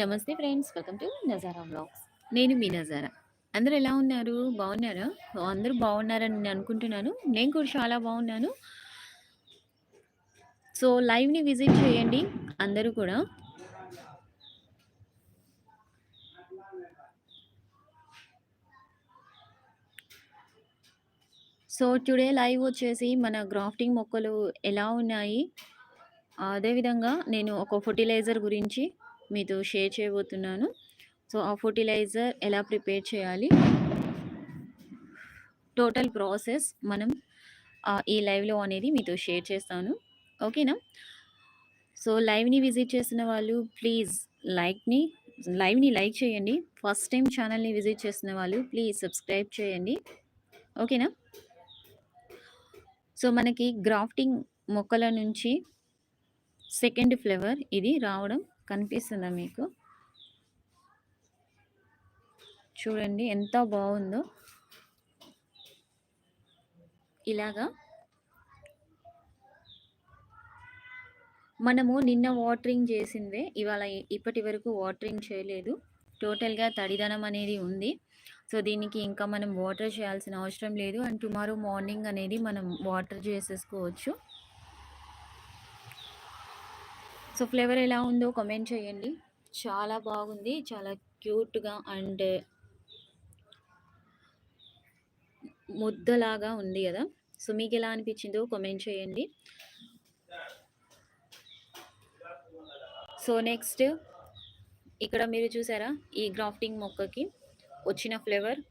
నమస్తే friends. Welcome to Nazara blogs నేను మీ నజారా. అందరూ ఎలా ఉన్నారు? బాగున్నారా? అందరూ బాగున్నారని నేను అనుకుంటున్నాను. నేను కూడా చాలా బాగున్నాను. సో లైవ్ని విజిట్ చేయండి అందరూ కూడా. సో టుడే లైవ్ వచ్చేసి మన గ్రాఫ్టింగ్ మొక్కలు ఎలా ఉన్నాయి? అదేవిధంగా నేను ఒక ఫర్టిలైజర్ గురించి మీతో షేర్ చేయబోతున్నాను. సో ఆ ఫర్టిలైజర్ ఎలా ప్రిపేర్ చేయాలి? టోటల్ ప్రాసెస్ మనం ఈ లైవ్లో అనేది మీతో షేర్ చేస్తాను. ఓకేనా? సో లైవ్ని విజిట్ చేసిన వాళ్ళు ప్లీజ్ లైక్ని లైవ్ని లైక్ చేయండి. ఫస్ట్ టైం ఛానల్ని విజిట్ చేసిన వాళ్ళు ప్లీజ్ సబ్స్క్రైబ్ చేయండి. ఓకేనా? సో మనకి గ్రాఫ్టింగ్ మొక్కల నుంచి సెకండ్ ఫ్లేవర్ ఇది రావడం కనిపిస్తుందా మీకు? చూడండి ఎంత బాగుందో. ఇలాగా. మనము నిన్న వాటరింగ్ చేసిందే ఇవాళ ఇప్పటి వరకు వాటరింగ్ చేయలేదు. టోటల్గా తడిదనం అనేది ఉంది. సో దీనికి ఇంకా మనం వాటర్ చేయాల్సిన అవసరం లేదు. అండ్ టుమారో మార్నింగ్ అనేది మనం వాటర్ చేసేసుకోవచ్చు. సో ఫ్లేవర్ ఎలా ఉందో కామెంట్ చేయండి. చాలా బాగుంది. చాలా క్యూట్గా అండ్ ముద్దలాగా ఉంది కదా. సో మీకు ఎలా అనిపించిందో కామెంట్ చేయండి. సో నెక్స్ట్ ఇక్కడ మీరు చూసారా ఈ గ్రాఫ్టింగ్ మొక్కకి వచ్చిన ఫ్లేవర్?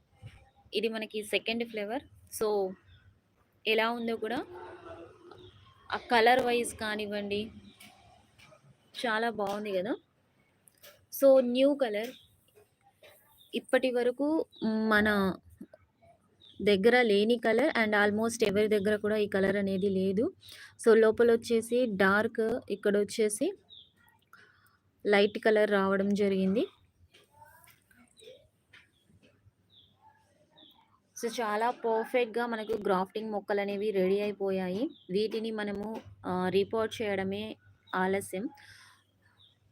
ఇది మనకి సెకండ్ ఫ్లేవర్. సో ఎలా ఉందో కూడా ఆ కలర్ వైజ్ కానివ్వండి చాలా బాగుంది కదా. So new colour. ఇప్పటి వరకు మన దగ్గర లేని కలర్ అండ్ ఆల్మోస్ట్ ఎవరి దగ్గర కూడా ఈ కలర్ అనేది లేదు. సో లోపల వచ్చేసి డార్క్ ఇక్కడ వచ్చేసి లైట్ కలర్ రావడం జరిగింది. సో చాలా పర్ఫెక్ట్గా మనకు గ్రాఫ్టింగ్ మొక్కలు అనేవి రెడీ అయిపోయాయి. వీటిని మనము రిపోర్ట్ చేయడమే ఆలస్యం.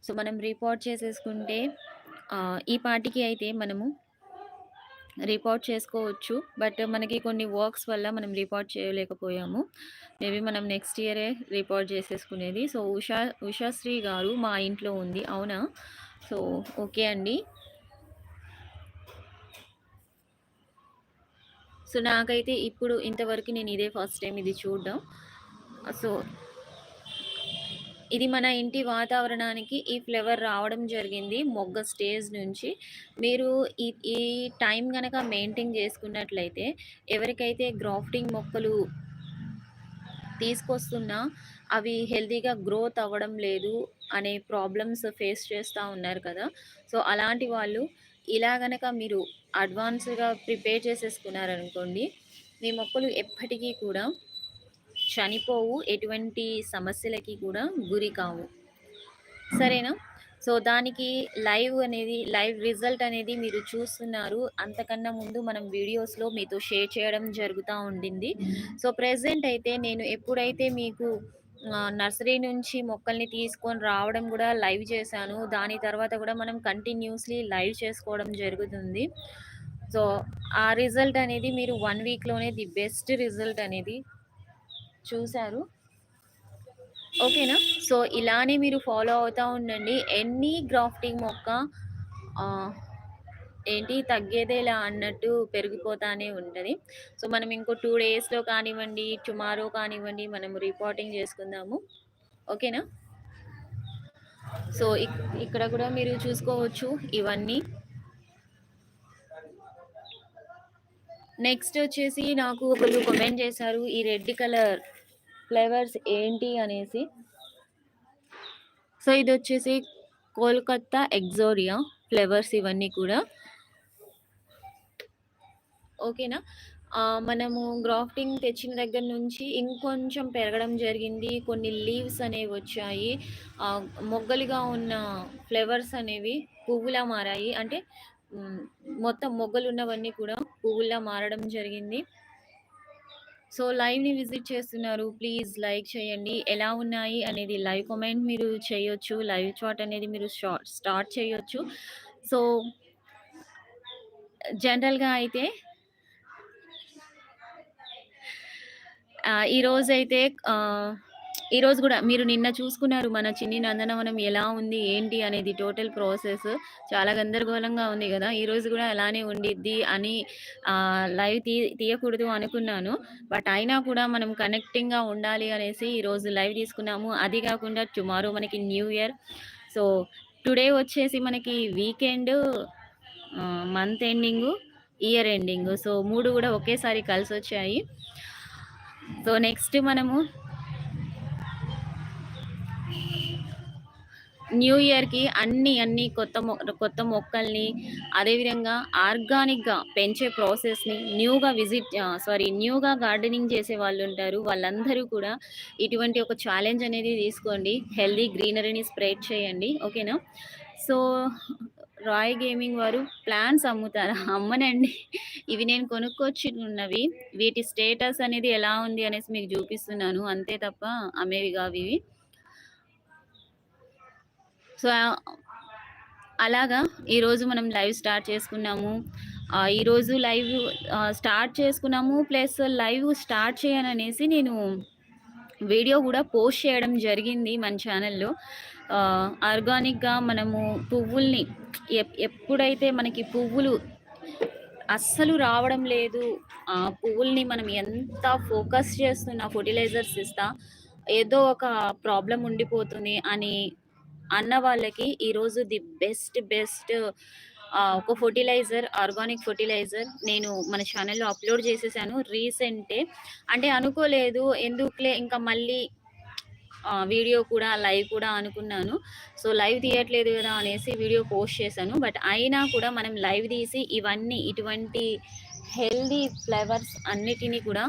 సో మనం రిపోర్ట్ చేసేసుకుంటే ఈ పాటికి అయితే మనము రిపోర్ట్ చేసుకోవచ్చు. బట్ మనకి కొన్ని వర్క్స్ వల్ల మనం రిపోర్ట్ చేయలేకపోయాము. మేబీ మనం నెక్స్ట్ ఇయరే రిపోర్ట్ చేసేసుకునేది. సో ఉషా ఉషాశ్రీ గారు మా ఇంట్లో ఉంది. అవునా? సో ఓకే అండి. సో నాకైతే ఇప్పుడు ఇంతవరకు నేను ఇదే ఫస్ట్ టైం ఇది చూడడం. సో ఇది మన ఇంటి వాతావరణానికి ఈ ఫ్లేవర్ రావడం జరిగింది మొగ్గ స్టేజ్ నుంచి. మీరు ఈ ఈ టైం కనుక మెయింటైన్ చేసుకున్నట్లయితే ఎవరికైతే గ్రాఫ్టింగ్ మొక్కలు తీసుకొస్తున్నా అవి హెల్తీగా గ్రోత్ అవ్వడం లేదు అనే ప్రాబ్లమ్స్ ఫేస్ చేస్తూ ఉన్నారు కదా. సో అలాంటి వాళ్ళు ఇలా గనక మీరు అడ్వాన్స్గా ప్రిపేర్ చేసేసుకున్నారనుకోండి మీ మొక్కలు ఎప్పటికీ కూడా చనిపోవు ఎటువంటి సమస్యలకి కూడా గురి కావు. సరేనా? సో దానికి లైవ్ అనేది లైవ్ రిజల్ట్ అనేది మీరు చూస్తున్నారు. అంతకన్నా ముందు మనం వీడియోస్లో మీతో షేర్ చేయడం జరుగుతూ ఉండింది. సో ప్రెసెంట్ అయితే నేను ఎప్పుడైతే మీకు నర్సరీ నుంచి మొక్కల్ని తీసుకొని రావడం కూడా లైవ్ చేశాను. దాని తర్వాత కూడా మనం కంటిన్యూస్లీ లైవ్ చేసుకోవడం జరుగుతుంది. సో ఆ రిజల్ట్ అనేది మీరు వన్ వీక్లోనే ది బెస్ట్ రిజల్ట్ అనేది చూశారు. ఓకేనా? సో ఇలానే మీరు ఫాలో అవుతూ ఉండండి. ఎన్ని గ్రాఫ్టింగ్ మొక్క ఏంటి తగ్గేదేలా అన్నట్టు పెరిగిపోతానే ఉంటుంది. సో మనం ఇంకో టూ డేస్లో కానివ్వండి టుమారో కానివ్వండి మనం రిపోర్టింగ్ చేసుకుందాము. ఓకేనా? సో ఇక్కడ కూడా మీరు చూసుకోవచ్చు ఇవన్నీ. నెక్స్ట్ వచ్చేసి నాకు ఒకళ్ళు కమెంట్ చేశారు ఈ రెడ్ కలర్ ఫ్లేవర్స్ ఏంటి అనేసి. సో ఇది వచ్చేసి కోల్కత్తా ఎగ్జోరియా ఫ్లేవర్స్ ఇవన్నీ కూడా. ఓకేనా? మనము గ్రాఫ్టింగ్ తెచ్చిన దగ్గర నుంచి ఇంకొంచెం పెరగడం జరిగింది. కొన్ని లీవ్స్ అనేవి వచ్చాయి. మొగ్గలుగా ఉన్న ఫ్లేవర్స్ అనేవి పువ్వులా మారాయి. అంటే మొత్తం మొగ్గలు ఉన్నవన్నీ కూడా పువ్వుల్లా మారడం జరిగింది సో లైవ్‌ని విజిట్ చేస్తున్నారు. ప్లీజ్ లైక్ చేయండి. ఎలా ఉన్నాయి అనేది లైవ్ కామెంట్ మీరు చేయొచ్చు. లైవ్ చాట్ అనేది మీరు స్టార్ట్ చేయొచ్చు. సో జనరల్‌గా అయితే ఈరోజైతే ఈరోజు కూడా మీరు నిన్న చూసుకున్నారు మన చిన్ని నందనవనం ఎలా ఉంది, ఏంటి అనేది టోటల్ ప్రాసెస్. చాలా గందరగోళంగా ఉంది కదా ఈరోజు కూడా అలానే ఉండిద్ది అని లైవ్ తీ తీయకూడదు అనుకున్నాను. బట్ అయినా కూడా మనం కనెక్టింగ్‌గా ఉండాలి అనేసి ఈరోజు లైవ్ తీసుకున్నాము. అది కాకుండా టుమారో మనకి న్యూ ఇయర్. సో టుడే వచ్చేసి మనకి weekend month ending year ending so మూడు కూడా ఒకేసారి కలిసి వచ్చాయి సో నెక్స్ట్ మనము న్యూ ఇయర్‌కి అన్ని, అన్ని కొత్త మొ కొత్త మొక్కల్ని అదేవిధంగా ఆర్గానిక్‌గా పెంచే ప్రాసెస్‌ని న్యూగా విజిట్ సారీ న్యూగా గార్డెనింగ్ చేసే వాళ్ళు ఉంటారు వాళ్ళందరూ కూడా ఇటువంటి ఒక ఛాలెంజ్ అనేది తీసుకోండి. హెల్దీ గ్రీనరీని స్ప్రెడ్ చేయండి. ఓకేనా? సో రాయ్ గేమింగ్ వారు ప్లాన్స్ అమ్ముతారా? అమ్మనండి. ఇవి నేను కొనుక్కొచ్చి ఉన్నవి వీటి స్టేటస్ అనేది ఎలా ఉంది అనేసి మీకు చూపిస్తున్నాను. అంతే తప్ప అమ్మేవి ఇవి సో అలాగా ఈరోజు మనం లైవ్ స్టార్ట్ చేసుకున్నాము. ఈరోజు లైవ్ స్టార్ట్ చేసుకున్నాము. ప్లస్ లైవ్ స్టార్ట్ చేయననేసి నేను వీడియో కూడా పోస్ట్ చేయడం జరిగింది మన ఛానల్లో ఆర్గానిక్‌గా మనము పువ్వుల్ని ఎప్ ఎప్పుడైతే మనకి పువ్వులు అస్సలు రావడం లేదు. ఆ పువ్వుల్ని మనం ఎంత ఫోకస్ చేస్తున్నా ఫర్టిలైజర్స్ ఇస్తా, ఏదో ఒక ప్రాబ్లం ఉండిపోతుంది అని అన్న వాళ్ళకి ఈరోజు ది బెస్ట్ బెస్ట్ ఒక ఫర్టిలైజర్ ఆర్గానిక్ ఫర్టిలైజర్ నేను మన ఛానల్లో అప్‌లోడ్ చేసేసాను. రీసెంటే. అంటే అనుకోలేదు. ఎందుకులే ఇంకా మళ్ళీ వీడియో కూడా లైవ్ కూడా అనుకున్నాను. సో లైవ్ తీయట్లేదు కదా అనేసి వీడియో పోస్ట్ చేశాను. బట్ అయినా కూడా మనం లైవ్ తీసి ఇవన్నీ ఇటువంటి హెల్తీ ఫ్లేవర్స్ అన్నిటినీ కూడా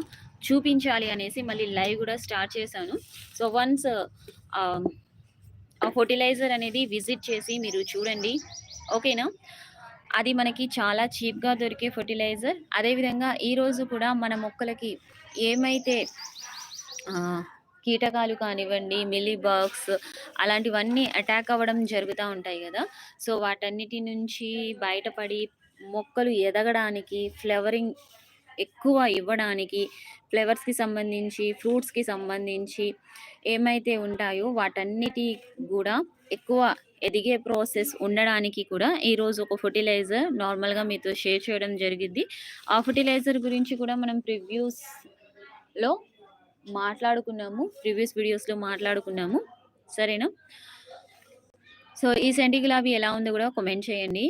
చూపించాలి అనేసి మళ్ళీ లైవ్ కూడా స్టార్ట్ చేశాను. సో వన్స్ ఫెర్టిలైజర్ అనేది విజిట్ చేసి మీరు చూడండి. ఓకేనా? అది మనకి చాలా చీప్‌గా దొరికే ఫెర్టిలైజర్. అదేవిధంగా ఈరోజు కూడా మన మొక్కలకి ఏమైతే కీటకాలు కానివ్వండి, మిల్లీ అలాంటివన్నీ అటాక్ అవ్వడం జరుగుతూ ఉంటాయి కదా సో వాటన్నిటి నుంచి బయటపడి మొక్కలు ఎదగడానికి, ఫ్లవరింగ్ ఎక్కువ ఇవ్వడానికి, ఫ్లేవర్స్కి సంబంధించి, ఫ్రూట్స్‌కి సంబంధించి ఏమైతే ఉంటాయో వాటన్నిటి కూడా ఎక్కువ ఎదిగే ప్రాసెస్ ఉండడానికి కూడా ఈరోజు ఒక ఫర్టిలైజర్ నార్మల్‌గా మీతో షేర్ చేయడం జరిగిద్ది. ఆ ఫర్టిలైజర్ గురించి కూడా మనం ప్రివ్యూస్‌లో మాట్లాడుకున్నాము. ప్రీవియస్ వీడియోస్‌లో మాట్లాడుకున్నాము. సరేనా? సో ఈ సెంటి గులాబీ ఎలా ఉందో కూడా కామెంట్ చేయండి.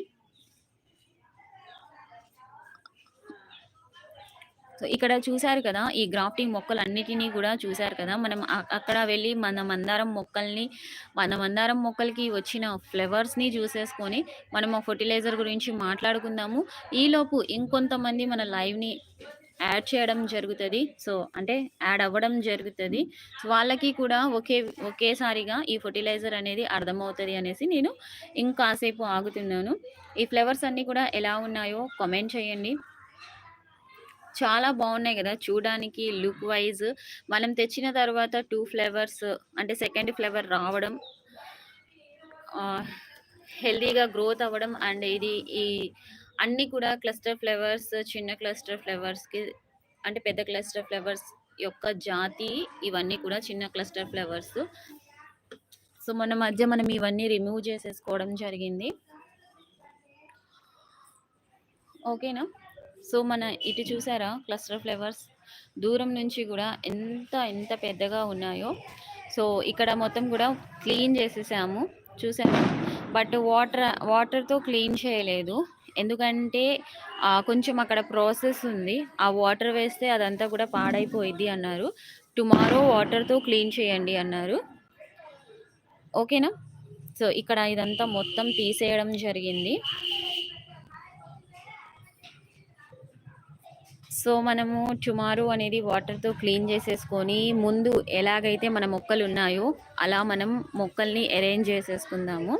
సో ఇక్కడ చూసారు కదా! ఈ గ్రాఫ్టింగ్ మొక్కలు అన్నిటినీ కూడా చూసారు కదా! మనం అక్కడ వెళ్ళి మన మందారం మొక్కల్ని, మన మందారం మొక్కలకి వచ్చిన ఫ్లవర్స్‌ని చూసేసుకొని మనం ఆ ఫెర్టిలైజర్ గురించి మాట్లాడుకుందాము. ఈలోపు ఇంకొంతమంది మన లైవ్‌ని యాడ్ చేయడం జరుగుతుంది సో అంటే యాడ్ అవ్వడం జరుగుతుంది వాళ్ళకి కూడా ఒకే ఒకేసారిగా ఈ ఫర్టిలైజర్ అనేది అర్థమవుతుంది అనేసి నేను ఇంకాసేపు ఆగుతున్నాను. ఈ ఫ్లవర్స్ అన్నీ కూడా ఎలా ఉన్నాయో కామెంట్ చేయండి. చాలా బాగున్నాయి కదా చూడడానికి లుక్ వైజ్ మనం తెచ్చిన తర్వాత టూ ఫ్లేవర్స్ అంటే సెకండ్ ఫ్లేవర్ రావడం. హెల్దీగా హెల్తీగా గ్రోత్ అవ్వడం అండ్ ఇది ఈ అన్నీ కూడా క్లస్టర్ ఫ్లేవర్స్ చిన్న క్లస్టర్ ఫ్లేవర్స్కి అంటే పెద్ద క్లస్టర్ ఫ్లేవర్స్ యొక్క జాతి ఇవన్నీ కూడా చిన్న క్లస్టర్ ఫ్లేవర్స్ సో మొన్న మధ్య మనం ఇవన్నీ రిమూవ్ చేసేసుకోవడం జరిగింది. ఓకేనా? సో మన ఇటు చూసారా క్లస్టర్ ఫ్లవర్స్ దూరం నుంచి కూడా ఎంత ఎంత పెద్దగా ఉన్నాయో. సో ఇక్కడ మొత్తం కూడా క్లీన్ చేసేసాము. చూసాము బట్ వాటర్ వాటర్‌తో క్లీన్ చేయలేదు. ఎందుకంటే కొంచెం అక్కడ ప్రాసెస్ ఉంది. ఆ వాటర్ వేస్తే అదంతా కూడా పాడైపోయిద్ది అన్నారు. టుమారో వాటర్‌తో క్లీన్ చేయండి అన్నారు. ఓకేనా? సో ఇక్కడ ఇదంతా మొత్తం తీసేయడం జరిగింది. సో మనము టుమారో అనేది వాటర్‌తో క్లీన్ చేసేసుకొని ముందు ఎలాగైతే మన మొక్కలు ఉన్నాయో అలా మనం మొక్కల్ని అరేంజ్ చేసేసుకుందాము.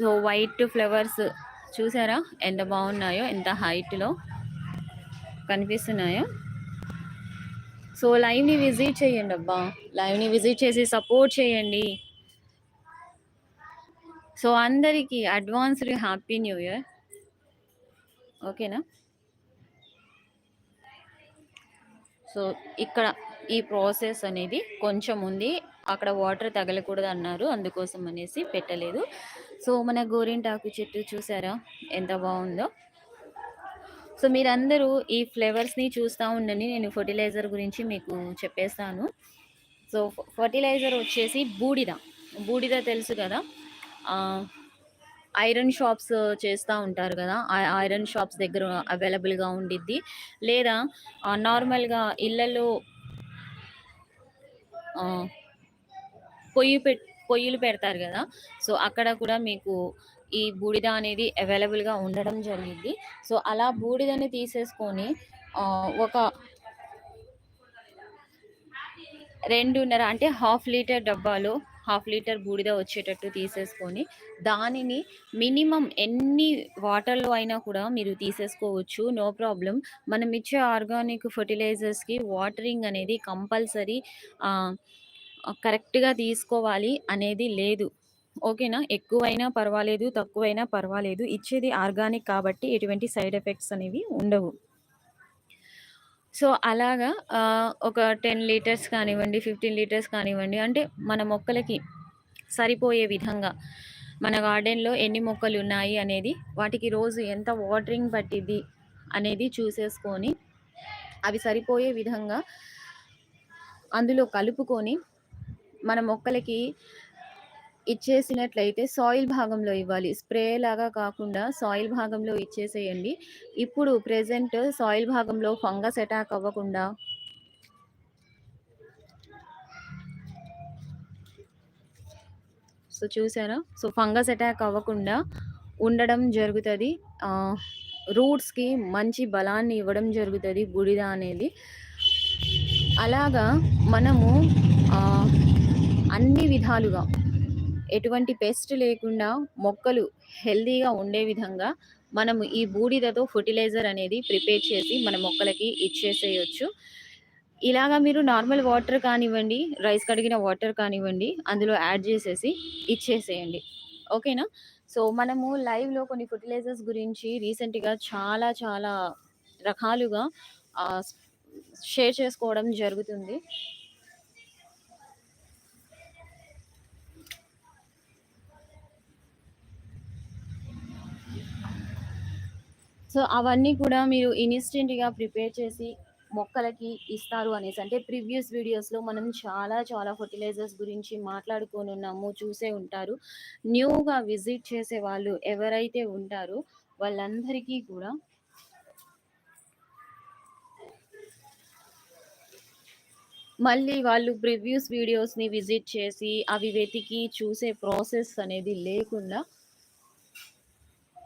సో వైట్ ఫ్లవర్స్ చూసారా? ఎంత బాగున్నాయో ఎంత హైట్‌లో కనిపిస్తున్నాయో. సో లైవ్‌ని విజిట్ చేయండి అబ్బా! లైవ్‌ని విజిట్ చేసి సపోర్ట్ చేయండి. సో అందరికీ అడ్వాన్స్‌డ్ హ్యాపీ న్యూ ఇయర్. ఓకేనా? సో ఇక్కడ ఈ ప్రాసెస్ అనేది కొంచెం ఉంది. అక్కడ వాటర్ తగలకూడదు అన్నారు అందుకోసం అనేసి పెట్టలేదు. సో మన గోరింటాకు చెట్టు చూసారా ఎంత బాగుందో సో మీరందరూ ఈ ఫ్లేవర్స్‌ని చూస్తా ఉండండి. నేను ఫెర్టిలైజర్ గురించి మీకు చెప్పేస్తాను. సో ఫర్టిలైజర్ వచ్చేసి బూడిద. బూడిద తెలుసు కదా! ఐరన్ షాప్స్ చేస్తూ ఉంటారు కదా! ఆ ఐరన్ షాప్స్ దగ్గర అవైలబుల్‌గా ఉండిద్ది. లేదా నార్మల్‌గా ఇళ్ళలో పొయ్యి పెట్ పొయ్యిలు పెడతారు కదా సో అక్కడ కూడా మీకు ఈ బూడిద అనేది అవైలబుల్‌గా ఉండడం జరిగింది సో అలా బూడిదని తీసేసుకొని ఒక 2:30 అంటే హాఫ్ లీటర్ డబ్బాలో హాఫ్ లీటర్ బూడిద వచ్చేటట్టు తీసేసుకొని, దానిని మినిమమ్ ఎన్ని వాటర్‌లో అయినా కూడా మీరు తీసేసుకోవచ్చు. నో ప్రాబ్లం మనం ఇచ్చే ఆర్గానిక్ ఫెర్టిలైజర్స్‌కి వాటరింగ్ అనేది కంపల్సరీ కరెక్ట్‌గా తీసుకోవాలి అనేది లేదు. ఓకేనా? ఎక్కువైనా పర్వాలేదు, తక్కువైనా పర్వాలేదు. ఇచ్చేది ఆర్గానిక్ కాబట్టి ఎటువంటి సైడ్ ఎఫెక్ట్స్ అనేవి ఉండవు. సో అలాగా ఆహ్, ఒక 10 లీటర్స్ కానివ్వండి, 15 లీటర్స్ కానివ్వండి, అంటే మన మొక్కలకి సరిపోయే విధంగా మన గార్డెన్‌లో ఎన్ని మొక్కలున్నాయి అనేది, వాటికి రోజు ఎంత వాటరింగ్ పట్టిద్ది అనేది చూసేసుకొని, అవి సరిపోయే విధంగా అందులో కలుపుకొని, మన మొక్కలకి ఇచ్చేసినట్లయితే సాయిల్ భాగంలో ఇవ్వాలి. స్ప్రే లాగా కాకుండా సాయిల్ భాగంలో ఇచ్చేసేయండి. ఇప్పుడు ప్రెజెంట్ సాయిల్ భాగంలో ఫంగస్ అటాక్ అవ్వకుండా సో చూసారా? సో ఫంగస్ అటాక్ అవ్వకుండా ఉండడం జరుగుతుంది రూట్స్‌కి మంచి బలాన్ని ఇవ్వడం జరుగుతుంది బుడిద అనేది. అలాగా మనము అన్ని విధాలుగా ఎటువంటి పెస్ట్ లేకుండా మొక్కలు హెల్తీగా ఉండే విధంగా మనము ఈ బూడిదతో ఫర్టిలైజర్ అనేది ప్రిపేర్ చేసి మన మొక్కలకి ఇచ్చేసేయొచ్చు. ఇలాగా మీరు నార్మల్ వాటర్ కానివ్వండి, రైస్ కడిగిన వాటర్ కానివ్వండి, అందులో యాడ్ చేసేసి ఇచ్చేసేయండి. ఓకేనా? సో మనము లైవ్‌లో కొన్ని ఫెర్టిలైజర్స్ గురించి రీసెంట్‌గా చాలా చాలా రకాలుగా షేర్ చేసుకోవడం జరుగుతుంది. సో అవన్నీ కూడా మీరు ఇన్‌స్టెంట్‌గా ప్రిపేర్ చేసి మొక్కలకి ఇస్తారు అనేసి. అంటే ప్రీవియస్ వీడియోస్‌లో మనం చాలా చాలా ఫెర్టిలైజర్స్ గురించి మాట్లాడుకొనున్నాము. చూసే ఉంటారు. న్యూగా విజిట్ చేసే వాళ్ళు ఎవరైతే ఉంటారో వాళ్ళందరికీ కూడా మళ్ళీ వాళ్ళు ప్రివ్యూస్ వీడియోస్‌ని విజిట్ చేసి, అవి వెతికి చూసే ప్రాసెస్ అనేది లేకుండా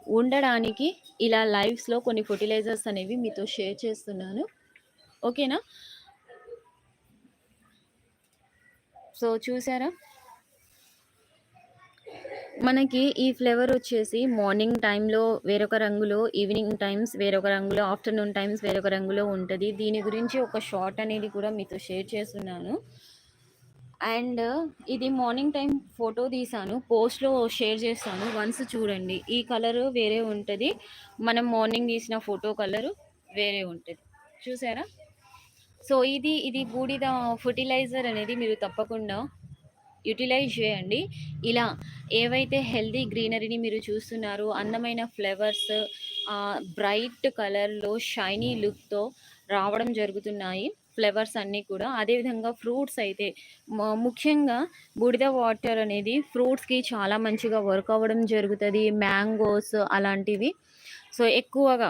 ఉండడానికి ఇలా లైవ్స్‌లో కొన్ని ఫర్టిలైజర్స్ అనేవి మీతో షేర్ చేస్తున్నాను. ఓకేనా? సో చూసారా? మనకి ఈ ఫ్లేవర్ వచ్చేసి మార్నింగ్ టైంలో వేరొక రంగులో, ఈవినింగ్ టైమ్స్ వేరొక రంగులో, ఆఫ్టర్‌నూన్ టైమ్స్ వేరొక రంగులో ఉంటుంది దీని గురించి ఒక షార్ట్ అనేది కూడా మీతో షేర్ చేస్తున్నాను. అండ్ ఇది మార్నింగ్ టైం ఫోటో తీశాను. పోస్ట్‌లో షేర్ చేస్తాను. వన్స్ చూడండి. ఈ కలర్ వేరే ఉంటుంది మనం మార్నింగ్ తీసిన ఫోటో కలర్ వేరే ఉంటుంది చూసారా? సో ఇది ఇది బూడిద ఫర్టిలైజర్ అనేది మీరు తప్పకుండా యుటిలైజ్ చేయండి. ఇలా ఏవైతే హెల్తీ గ్రీనరీని మీరు చూస్తున్నారో, అందమైన ఫ్లేవర్స్ బ్రైట్ కలర్‌లో షైనీ లుక్‌తో రావడం జరుగుతున్నాయి. ఫ్లేవర్స్ అన్నీ కూడా. అదేవిధంగా ఫ్రూట్స్ అయితే ముఖ్యంగా బూడిద వాటర్ అనేది ఫ్రూట్స్‌కి చాలా మంచిగా వర్క్ అవ్వడం జరుగుతుంది మ్యాంగోస్ అలాంటివి. సో ఎక్కువగా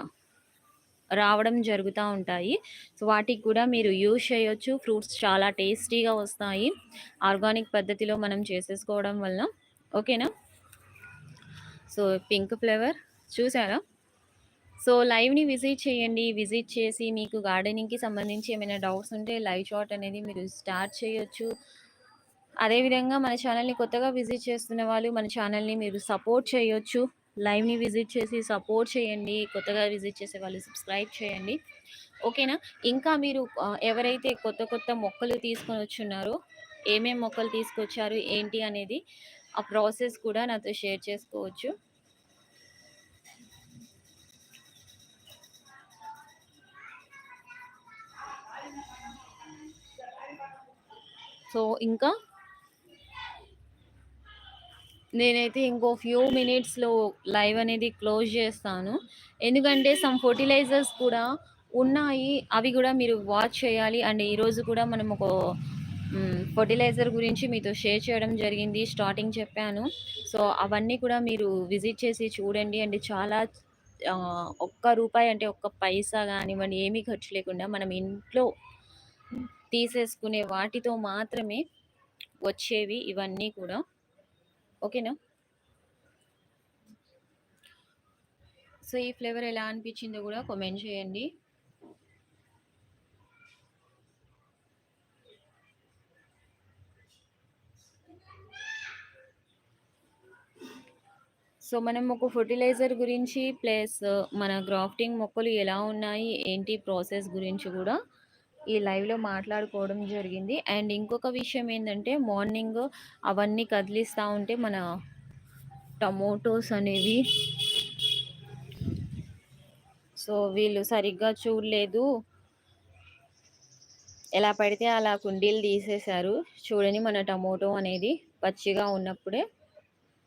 రావడం జరుగుతూ ఉంటాయి. సో వాటికి కూడా మీరు యూజ్ చేయొచ్చు. ఫ్రూట్స్ చాలా టేస్టీగా వస్తాయి. ఆర్గానిక్ పద్ధతిలో మనం చేసేసుకోవడం వలన. ఓకేనా? సో పింక్ ఫ్లేవర్ చూసారా? సో లైవ్‌ని విజిట్ చేయండి. విజిట్ చేసి మీకు గార్డెనింగ్‌కి సంబంధించి ఏమైనా డౌట్స్ ఉంటే లైవ్ షాట్ అనేది మీరు స్టార్ట్ చేయొచ్చు. అదేవిధంగా మన ఛానల్ని కొత్తగా విజిట్ చేస్తున్న వాళ్ళు మన ఛానల్ని మీరు సపోర్ట్ చేయొచ్చు. లైవ్‌ని విజిట్ చేసి సపోర్ట్ చేయండి. కొత్తగా విజిట్ చేసే వాళ్ళు సబ్స్క్రైబ్ చేయండి. ఓకేనా? ఇంకా మీరు ఎవరైతే కొత్త కొత్త మొక్కలు తీసుకొని వచ్చున్నారో ఏమేమి మొక్కలు తీసుకొచ్చారు, ఏంటి అనేది ఆ ప్రాసెస్ కూడా నాతో షేర్ చేసుకోవచ్చు. సో, ఇంకా నేనైతే ఇంకో ఫ్యూ మినిట్స్‌లో లైవ్ అనేది క్లోజ్ చేస్తాను. ఎందుకంటే సమ్ ఫర్టిలైజర్స్ కూడా ఉన్నాయి. అవి కూడా మీరు వాచ్ చేయాలి. అండ్ ఈరోజు కూడా మనం ఒక ఫర్టిలైజర్ ఫెర్టిలైజర్ గురించి మీతో షేర్ చేయడం జరిగింది. స్టార్టింగ్ చెప్పాను. సో, అవన్నీ కూడా మీరు విజిట్ చేసి చూడండి. అండ్ చాలా ఒక్క రూపాయి అంటే ఒక్క పైసా కానివ్వండి ఏమీ ఖర్చు లేకుండా మనం ఇంట్లో తీసేసుకునే వాటితో మాత్రమే వచ్చేవి ఇవన్నీ కూడా. ఓకేనా? సో, ఈ ఫ్లేవర్ ఎలా అనిపించిందో కూడా కామెంట్ చేయండి. సో, మనం ఒక ఫర్టిలైజర్ గురించి ప్లస్ మన గ్రాఫ్టింగ్ మొక్కలు ఎలా ఉన్నాయి, ఏంటి ప్రాసెస్ గురించి కూడా ఈ లైవ్‌లో మాట్లాడుకోవడం జరిగింది. అండ్ ఇంకొక విషయం ఏంటంటే మార్నింగ్ అవన్నీ కదిలిస్తా ఉంటే మన టమోటోస్ అనేవి సో, వీళ్ళు సరిగ్గా చూడలేదు. ఎలా పడితే అలా కుండీలు తీసేశారు. చూడని మన టమోటో అనేది పచ్చిగా ఉన్నప్పుడే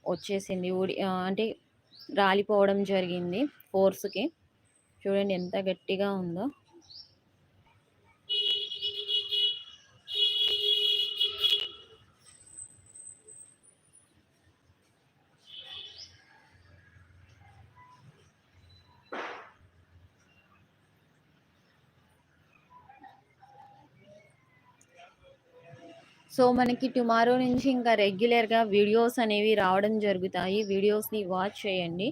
వచ్చేసింది. ఊడి అంటే రాలిపోవడం జరిగింది ఫోర్స్‌కి. చూడండి ఎంత గట్టిగా ఉందో. సో, మనకి టుమారో నుంచి ఇంకా రెగ్యులర్‌గా వీడియోస్ అనేవి రావడం జరుగుతాయి. వీడియోస్‌ని వాచ్ చేయండి.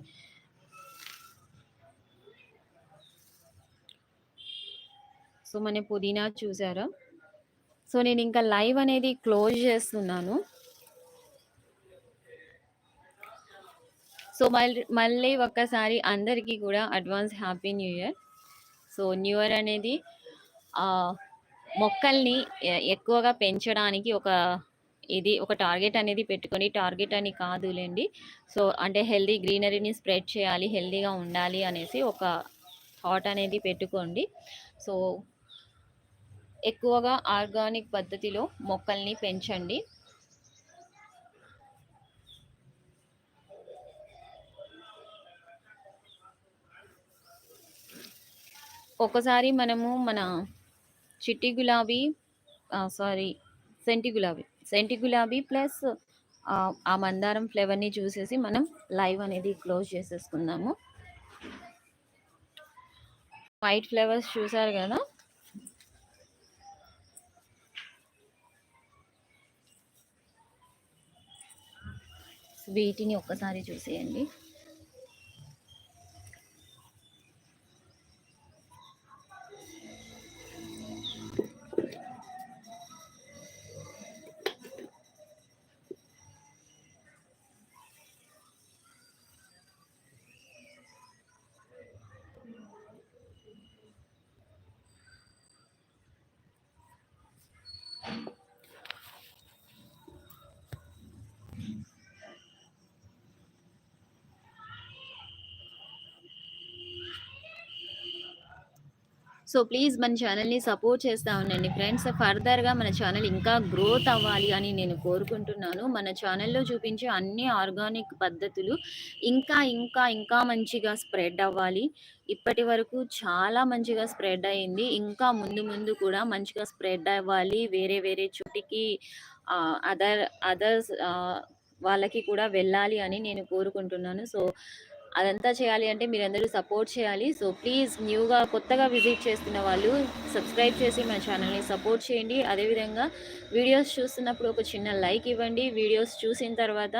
సో, మన పుదీనా చూసారా? సో, నేను ఇంకా లైవ్ అనేది క్లోజ్ చేస్తున్నాను. సో, మళ్ళీ మళ్ళీ ఒక్కసారి అందరికీ కూడా advance happy new year. So, new year అనేది మొక్కల్ని ఎక్కువగా పెంచడానికి ఒక ఇది ఒక టార్గెట్ అనేది పెట్టుకొని టార్గెట్ అని కాదులేండి సో, అంటే హెల్దీ గ్రీనరీని స్ప్రెడ్ చేయాలి, హెల్దీగా ఉండాలి అనేసి ఒక థాట్ అనేది పెట్టుకోండి. సో, ఎక్కువగా ఆర్గానిక్ పద్ధతిలో మొక్కల్ని పెంచండి. ఒకసారి మనము మన చిట్టి గులాబీ సారీ సెంటి గులాబీ, సెంటి గులాబీ ప్లస్ ఆ మందారం ఫ్లేవర్‌ని చూసేసి మనం లైవ్ అనేది క్లోజ్ చేసేసుకుందాము. వైట్ ఫ్లేవర్స్ చూసారు కదా వీటిని ఒక్కసారి చూసేయండి. సో, ప్లీజ్ మన ఛానల్ని సపోర్ట్ చేస్తా ఉండండి ఫ్రెండ్స్. ఫర్దర్‌గా మన ఛానల్ ఇంకా గ్రోత్ అవ్వాలి అని నేను కోరుకుంటున్నాను. మన ఛానల్లో చూపించే అన్ని ఆర్గానిక్ పద్ధతులు ఇంకా, ఇంకా, ఇంకా మంచిగా స్ప్రెడ్ అవ్వాలి. ఇప్పటి వరకు చాలా మంచిగా స్ప్రెడ్ అయింది. ఇంకా ముందు ముందు కూడా మంచిగా స్ప్రెడ్ అవ్వాలి. వేరే వేరే చోటికి అదర్ అదర్స్ వాళ్ళకి కూడా వెళ్ళాలి అని నేను కోరుకుంటున్నాను. సో, అదంతా చేయాలి అంటే మీరందరూ సపోర్ట్ చేయాలి. సో, ప్లీజ్ న్యూగా కొత్తగా విజిట్ చేస్తున్న వాళ్ళు సబ్స్క్రైబ్ చేసి మన ఛానల్‌ని సపోర్ట్ చేయండి. అదేవిధంగా వీడియోస్ చూస్తున్నప్పుడు ఒక చిన్న లైక్ ఇవ్వండి. వీడియోస్ చూసిన తర్వాత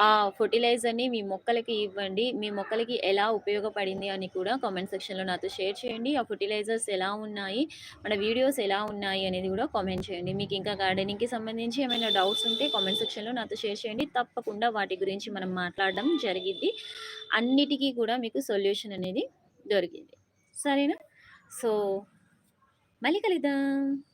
ఆ ఫర్టిలైజర్ని మీ మొక్కలకి ఇవ్వండి. మీ మొక్కలకి ఎలా ఉపయోగపడింది అని కూడా కామెంట్ సెక్షన్‌లో నాతో షేర్ చేయండి. ఆ ఫర్టిలైజర్స్ ఎలా ఉన్నాయి, మన వీడియోస్ ఎలా ఉన్నాయి అనేది కూడా కామెంట్ చేయండి. మీకు ఇంకా గార్డెనింగ్‌కి సంబంధించి ఏమైనా డౌట్స్ ఉంటే కామెంట్ సెక్షన్‌లో నాతో షేర్ చేయండి. తప్పకుండా వాటి గురించి మనం మాట్లాడడం జరిగింది అన్నిటికీ కూడా మీకు సొల్యూషన్ అనేది దొరికింది. సరేనా? సో, మళ్ళీ కలుద్దాం.